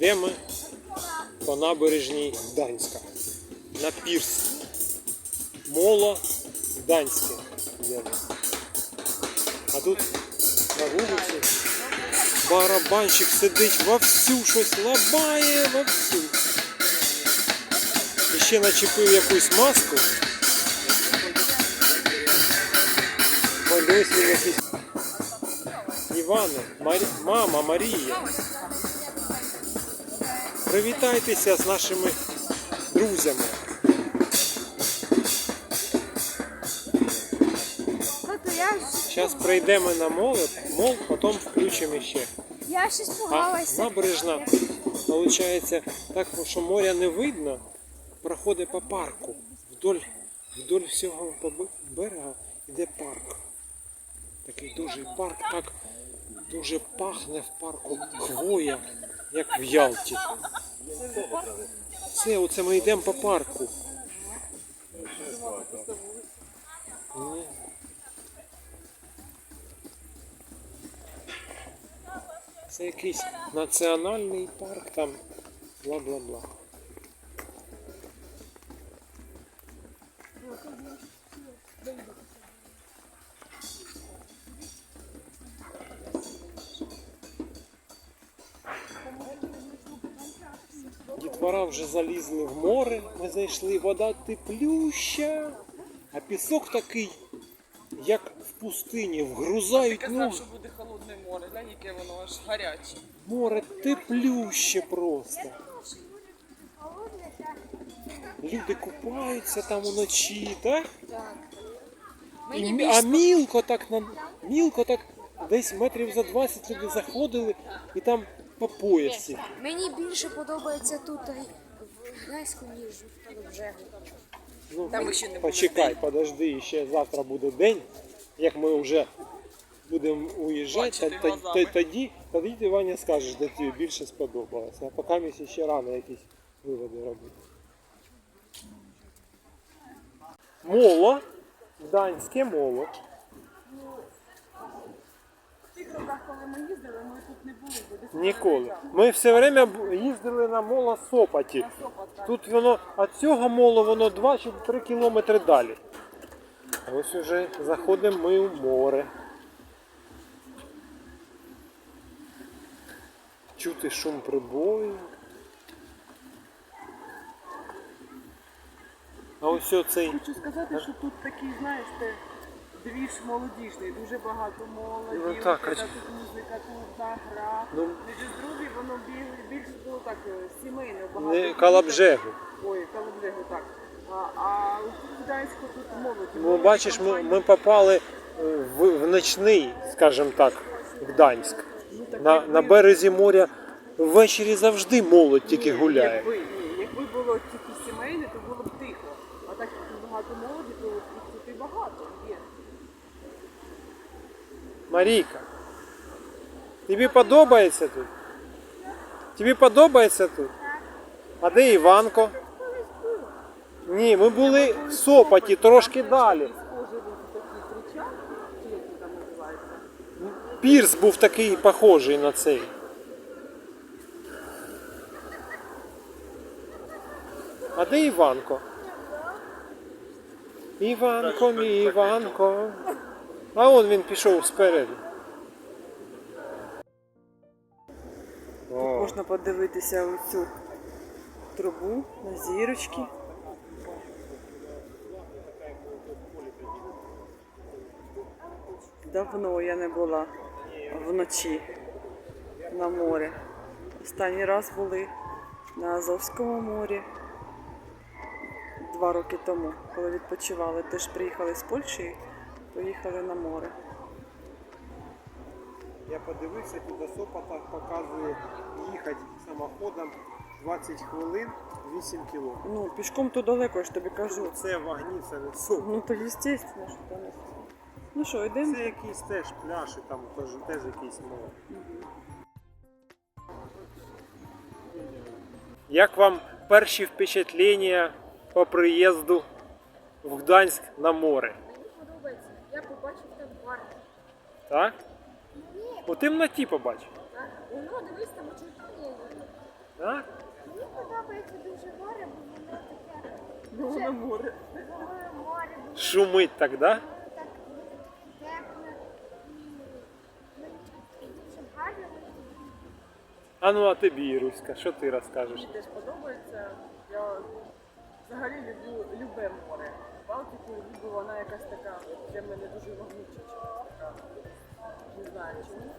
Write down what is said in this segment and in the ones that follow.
Йдемо по набережній Гданська. На пірс. Моло Гданське. Йдемо. А тут на вулиці барабанщик сидить вовсю, щось лабає вовсю. І ще начепив якусь маску. Ой, якийсь. Іване, Марі... мама Марія. Привітайтеся з нашими друзями. Зараз прийдемо на мол, мол, потім включимо ще. я ще спугалася. набережна, виходить, так, що моря не видно, проходить по парку. Вдоль, вдоль всього берега йде парк. Такий дуже парк, так дуже пахне в парку хвоя, як в Ялті. Це, оце ми йдемо по парку. Це якийсь національний парк там бла-бла-бла. Дітвора вже залізли в море, ми зайшли, вода теплюща, а пісок такий, як в пустині, вгрузають Казав, ноги. що буде холодне море, глянь, яке воно аж гаряче. Море теплюще просто. Люди купаються там уночі, так? І, мі- а мілко так на мілко так десь метрів за 20 люди заходили і там по поясі. Мені більше подобається тут в Гнайську, ніж в Бжегу. Ну, Там ще не буде почекай, подожди, ще завтра буде день, як ми вже будемо уїжджати, глазами. тоді, тоді ти Ваня скажеш, де тобі більше сподобалося. А поки ми ще рано якісь виводи робити. Моло, данське моло. Коли ми їздили, ми тут не були. бо десь Ніколи. Ми все время їздили на моло Сопаті. Тут воно, а цього моло воно 2 чи 3 кілометри далі. Ось уже заходимо ми у море. Чути шум прибою. А ось оцей. Хочу сказати, що тут такий, знаєш, те двіж молодіжний, дуже багато молоді, Ну, так, така тут музика, тут гра. Ну, Між другий воно біль- більше було так е, сімейне, багато. не. Калабжегу. Ой, Калабжегу, так. А, а у Гданську тут молоді. Ну, молоді бачиш, ми, компанії. ми попали е, в, в ночний, скажімо так, Гданськ. Ну, так На, якби- на березі моря ввечері завжди молодь тільки гуляє. Якби було тільки сімейне, то було б тихо. А так як тут багато молоді, то тут і багато є. Марійка, тобі подобається тут? Тобі подобається тут? А де Іванко? Ні, ми були в Сопоті, трошки далі. Пірс був такий похожий на цей. А де Іванко? Іванко, мій Іванко. А он він пішов спереду. О, Можна подивитися у цю трубу на зірочки. Давно я не була вночі на морі. Останній раз були на Азовському морі два роки тому, коли відпочивали. Теж приїхали з Польщі, поїхали на море. Я подивився, тут до Сопота показує їхати самоходом 20 хвилин 8 кілометрів. Ну, пішком то далеко, я ж тобі кажу. Це вагні, це не Сопот. Ну то естественно, що там. є. Ну що, йдемо? Це якийсь теж пляж, і там теж, теж якийсь море. Як вам перші впечатлення по приїзду в Гданськ на море? Я побачив там парк. Так? У темноті побачив. Так? Воно, дивись, там очертання. є. А? Мені подобається дуже море, бо воно таке Ну, воно море. воно море, бо Шумить так, да? воно так тепле і ну, дуже гарно. А ну а тобі, Іруська, що ти розкажеш? Мені теж подобається. Я взагалі люблю любе море. Балтику люблю, вона якась така для мене дуже вогнуча така. Не знаю чому.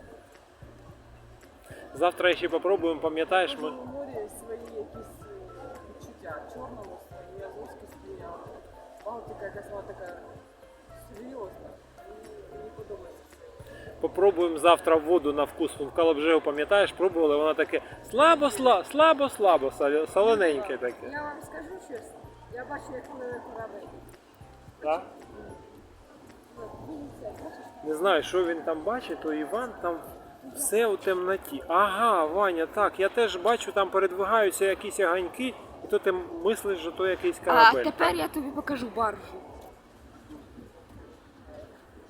Завтра ще попробуємо, пам'ятаєш ми. У морі свої якісь е, відчуття. Чорному свої, Азовське свої, а Балтика якась вона така серйозна. Мені подобається. Попробуємо завтра воду на вкус. В Калабжегу, пам'ятаєш, пробували, вона таке слабо, слабо, слабо, слабо, солоненьке таке. Я вам скажу щось. Я бачу, як пливе корабель. Так? Не знаю, що він там бачить, то Іван там все у темноті. Ага, Ваня, так, я теж бачу, там передвигаються якісь огоньки, і то ти мислиш, що то якийсь корабель. А тепер я тобі покажу баржу.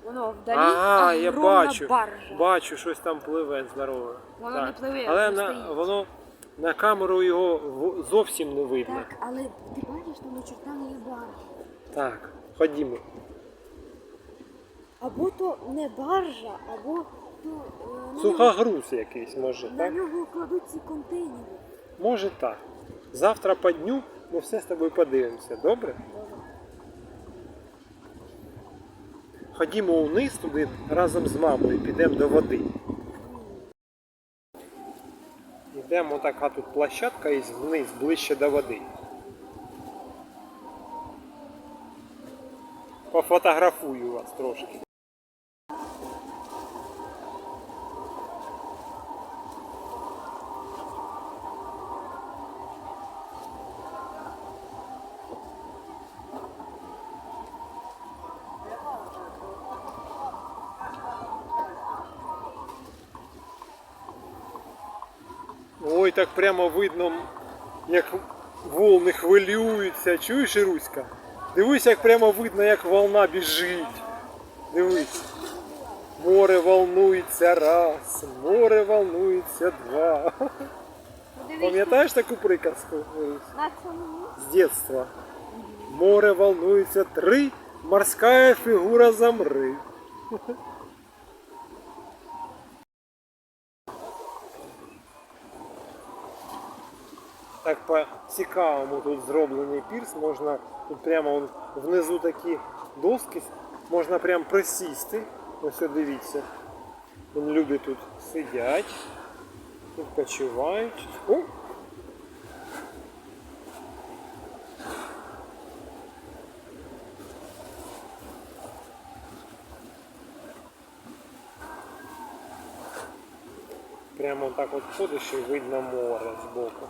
Воно вдалі Ага, я бачу. баржа. Бачу, щось там пливе здорове. Воно так. не пливе, Але воно на, стоїть. воно на камеру його в- зовсім не видно. Так, але ти бачиш, там очертання є баржа. Так, ходімо. Або то не баржа, або то е, на, Сухогруз якийсь, може, нього, на так? нього кладуть ці контейнери. Може так. Завтра по дню ми все з тобою подивимося, добре? Ходімо вниз туди разом з мамою, підемо до води. Йдемо така тут площадка і вниз, ближче до води. Пофотографую вас трошки. Ой, так прямо видно, як волни хвилюються. Чуєш, Іруська? Дивись, як прямо видно, як волна біжить. Дивись. Море волнується раз, море волнується два. Пам'ятаєш таку приказку? З детства. Море волнується три, морська фігура замри. Так по-цікавому тут зроблений пірс, можна тут прямо внизу такі доски, можна прямо присісти. Ось дивіться. Люди тут сидять, тут почувають. О, Прямо так от ходиш і видно море збоку.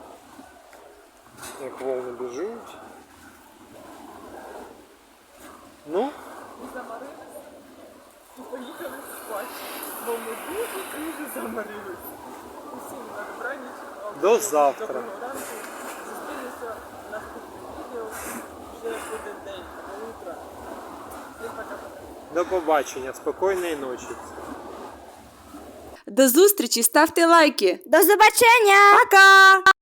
Як волни біжуть. Ну, замарилися і поїхали спати. Бо ми дуже-дуже замарилися. Усім на добраніч. До завтра. Доброго ранку. Зустрінемося в наступному відео. Вже буде день, а утро. Всім пока-пока. до побачення, спокійної ночі. До зустрічі, ставте лайки. До побачення! Пока!